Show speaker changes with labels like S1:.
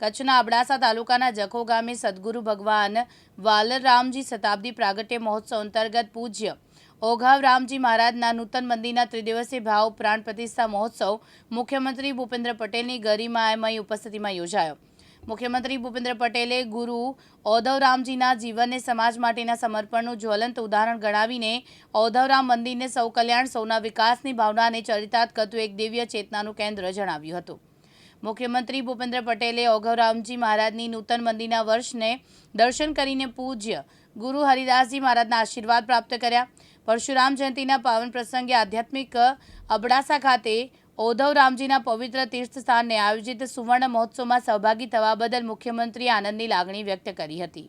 S1: કચ્છના અબડાસા તાલુકાના જખો ગામે સદગુરુ ભગવાન વાલરામજી શતાબ્દી પ્રાગટ્ય મહોત્સવ અંતર્ગત પૂજ્ય ઓઘાવ રામજી મહારાજના નૂતન મંદિરના ત્રિદિવસીય ભાવ પ્રાણ પ્રતિષ્ઠા મહોત્સવ મુખ્યમંત્રી ભૂપેન્દ્ર પટેલની ગરિમામય ઉપસ્થિતિમાં યોજાયો. મુખ્યમંત્રી ભૂપેન્દ્ર પટેલે ગુરુ ઔધવરામજીના જીવનને સમાજ માટેના સમર્પણનું જ્વલંત ઉદાહરણ ગણાવીને ઔધવરામ મંદિરને સૌ કલ્યાણ સૌના વિકાસની ભાવનાને ચરિતાર્થ કરતું એક દિવ્ય ચેતનાનું કેન્દ્ર જણાવ્યું હતું. મુખ્યમંત્રી ભૂપેન્દ્ર પટેલે ઓઘવરામજી મહારાજની નૂતન મંદિરના વર્ષને દર્શન કરીને પૂજ્ય ગુરુ હરિદાસજી મહારાજના આશીર્વાદ પ્રાપ્ત કર્યા. પરશુરામ જયંતિના પાવન પ્રસંગે આધ્યાત્મિક અબડાસા ખાતે ઓધવરામજીના પવિત્ર તીર્થ સ્થાનને આયોજિત સુવર્ણ મહોત્સવમાં સહભાગી થવા બદલ મુખ્યમંત્રીએ આનંદની લાગણી વ્યક્ત કરી હતી.